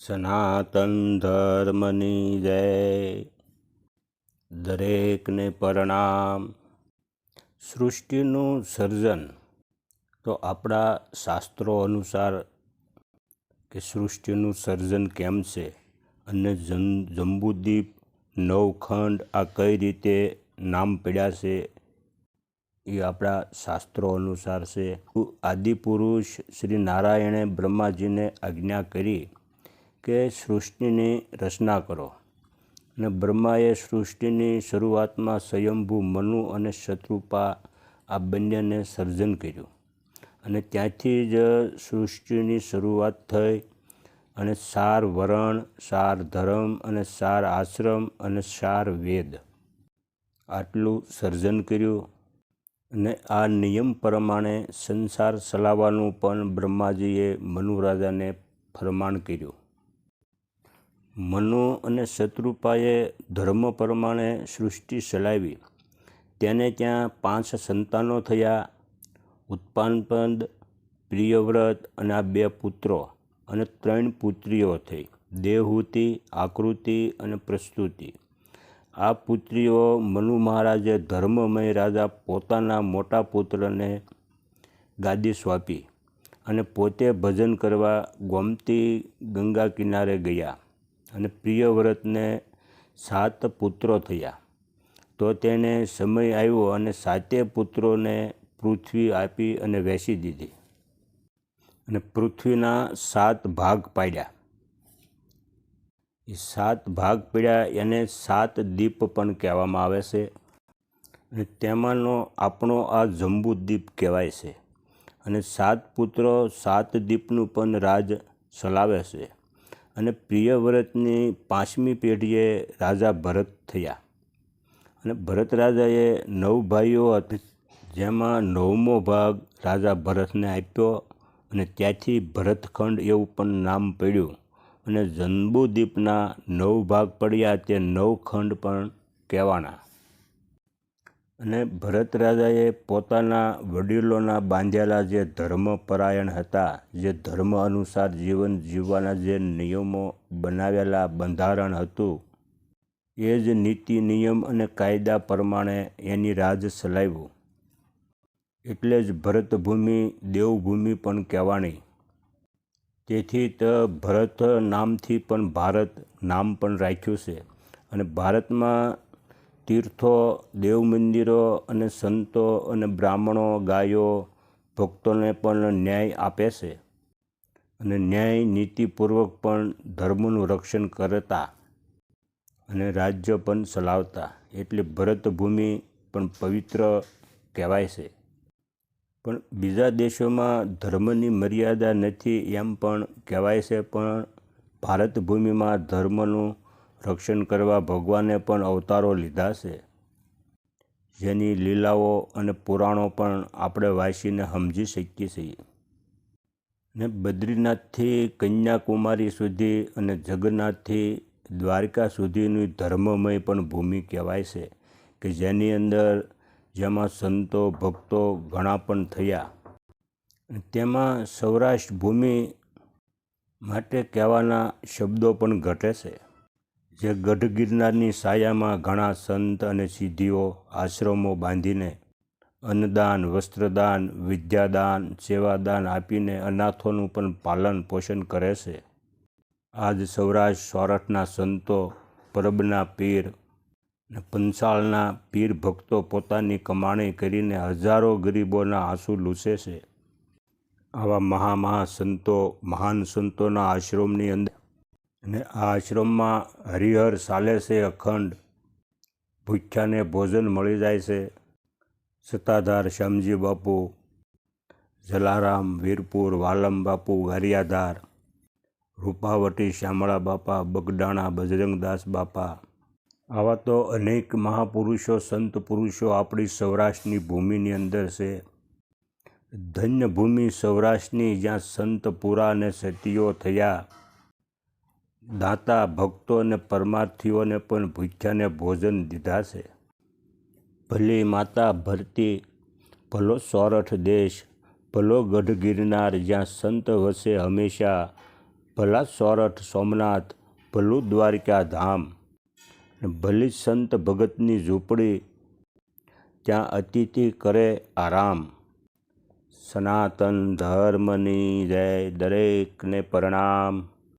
સનાતન ધર્મની જય દરેકને પ્રણામ સૃષ્ટિનું સર્જન તો આપણા શાસ્ત્રો અનુસાર કે સૃષ્ટિનું સર્જન કેમ છે અને જંબુદ્વીપ નવખંડ આ કઈ રીતે નામ પડ્યા છે, એ આપણા શાસ્ત્રો અનુસાર છે. આદિપુરુષ શ્રી નારાયણે બ્રહ્માજીને આજ્ઞા કરી કે સૃષ્ટિની રચના કરો. અને બ્રહ્માએ સૃષ્ટિની શરૂઆતમાં સ્વયંભૂ મનુ અને શત્રુપા આ બંનેને સર્જન કર્યું. અને ત્યાંથી જ સૃષ્ટિની શરૂઆત થઈ અને સાર વરણ, સાર ધર્મ અને સાર આશ્રમ અને સાર વેદ. આટલું સર્જન કર્યું અને આ નિયમ પ્રમાણે સંસાર ચલાવવાનું પણ બ્રહ્માજીએ મનુરાજાને ફરમાણ કર્યું. મનુ અને શત્રુપાએ ધર્મ પ્રમાણે સૃષ્ટિ ચલાવી. તેને ત્યાં પાંચ સંતાનો થયા. ઉત્પાનપદ, પ્રિયવ્રત અને આ બે પુત્રો અને ત્રણ પુત્રીઓ થઈ. દેહૂતિ, આકૃતિ અને પ્રસ્તુતિ. આ પુત્રીઓ મનુ મહારાજે ધર્મમય રાજા પોતાના મોટા પુત્રને ગાદી સોંપી અને પોતે ભજન કરવા ગોમતી ગંગા કિનારે ગયા અને પ્રિયવ્રતને સાત પુત્રો થયા. તો તેને સમય આવ્યો અને સાતે પુત્રોને પૃથ્વી આપી અને વેચી દીધી અને પૃથ્વીના સાત ભાગ પાડ્યા. એ સાત ભાગ પડ્યા એને સાત દીપ પણ કહેવામાં આવે છે. અને તેમાંનો આપણો આ જંબુદ્વીપ કહેવાય છે. અને સાત પુત્રો સાત દીપનું પણ રાજ ચલાવે છે. અને પ્રિયવ્રતની પાંચમી પેઢીએ રાજા ભરત થયા. અને ભરત રાજાએ નવ ભાઈઓ હતી, જેમાં નવમો ભાગ રાજા ભરતને આપ્યો અને ત્યાંથી ભરતખંડ એવું પણ નામ પડ્યું. અને જંબુદ્વીપના નવ ભાગ પડ્યા તે નવખંડ પણ કહેવાના. અને ભરત રાજાએ પોતાના વડીલોના બાંધેલા જે ધર્મપરાયણ હતા, જે ધર્મ અનુસાર જીવન જીવવાના જે નિયમો બનાવેલા બંધારણ હતું, એ જ નીતિ, નિયમ અને કાયદા પ્રમાણે એની રાજ ચલાવ્યું એટલે જ ભરતભૂમિ દેવભૂમિ પણ કહેવાણી તેથી તો ભરત નામથી પણ ભારત નામ પણ રાખ્યું છે. અને ભારતમાં તીર્થો દેવ મંદિરો અને સંતો અને બ્રાહ્મણો, ગાયો, ભક્તોને પણ ન્યાય આપે છે. અને ન્યાય નીતિપૂર્વક પણ ધર્મનું રક્ષણ કરતા અને રાજ્ય પણ ચલાવતા. એટલે ભરતભૂમિ પણ પવિત્ર કહેવાય છે. પણ બીજા દેશોમાં ધર્મની મર્યાદા નથી એમ પણ કહેવાય છે, પણ ભારત ભૂમિમાં ધર્મનું રક્ષણ કરવા ભગવાને પણ અવતારો લીધા છે. જેની લીલાઓ અને પુરાણો પણ આપણે વાંચીને સમજી શકીએ છીએ. ને બદ્રીનાથથી કન્યાકુમારી સુધી અને જગન્નાથથી દ્વારકા સુધીની ધર્મમય પણ ભૂમિ કહેવાય છે કે જેની અંદર જેમાં સંતો, ભક્તો ઘણા પણ થયા. તેમાં સૌરાષ્ટ્ર ભૂમિ માટે કહેવાના શબ્દો પણ ઘટે છે. જે ગઢ ગિરનારની સાયામાં ઘણા સંત અને સિદ્ધિઓ આશ્રમો બાંધીને અન્નદાન, વસ્ત્રદાન, વિદ્યાદાન, સેવાદાન આપીને અનાથોનું પણ પાલન પોષણ કરે છે. આજ સૌરાષ્ટ્ર સોરઠના સંતો, પરબના પીર ને પંચાળના પીર ભક્તો પોતાની કમાણી કરીને હજારો ગરીબોના આંસુ લૂછે છે. આવા મહા મહા સંતો, મહાન સંતોના આશ્રમની અંદર અને આ આશ્રમમાં હરિહર ચાલે છે અખંડ. ભૂખ્યાને ભોજન મળી જાય છે. સત્તાધાર શ્યામજી બાપુ, જલારામ, વીરપુર, વાલમ બાપુ, ગારિયાધાર, રૂપાવટી, શ્યામળા બાપા, બગડાણા, બજરંગદાસ બાપા આવા તો અનેક મહાપુરુષો, સંત પુરુષો આપણી સૌરાષ્ટ્રની ભૂમિની અંદર છે. ધન્ય ભૂમિ સૌરાષ્ટ્રની જ્યાં સંત પુરા અને સતીઓ થયા. દાતા, ભક્તો અને પરમાર્થીઓને પણ ભૂખ્યાને ભોજન દીધા છે. ભલી માતા ભરતી, ભલો સોરઠ દેશ, ભલો ગઢ ગિરનાર જ્યાં સંત વસે હંમેશા, ભલા સોરઠ સોમનાથ, ભલું દ્વારિકા ધામ ભલી સંત ભગતની ઝૂંપડી ત્યાં અતિથિ કરે આરામ. સનાતન ધર્મની જય દરેકને પ્રણામ.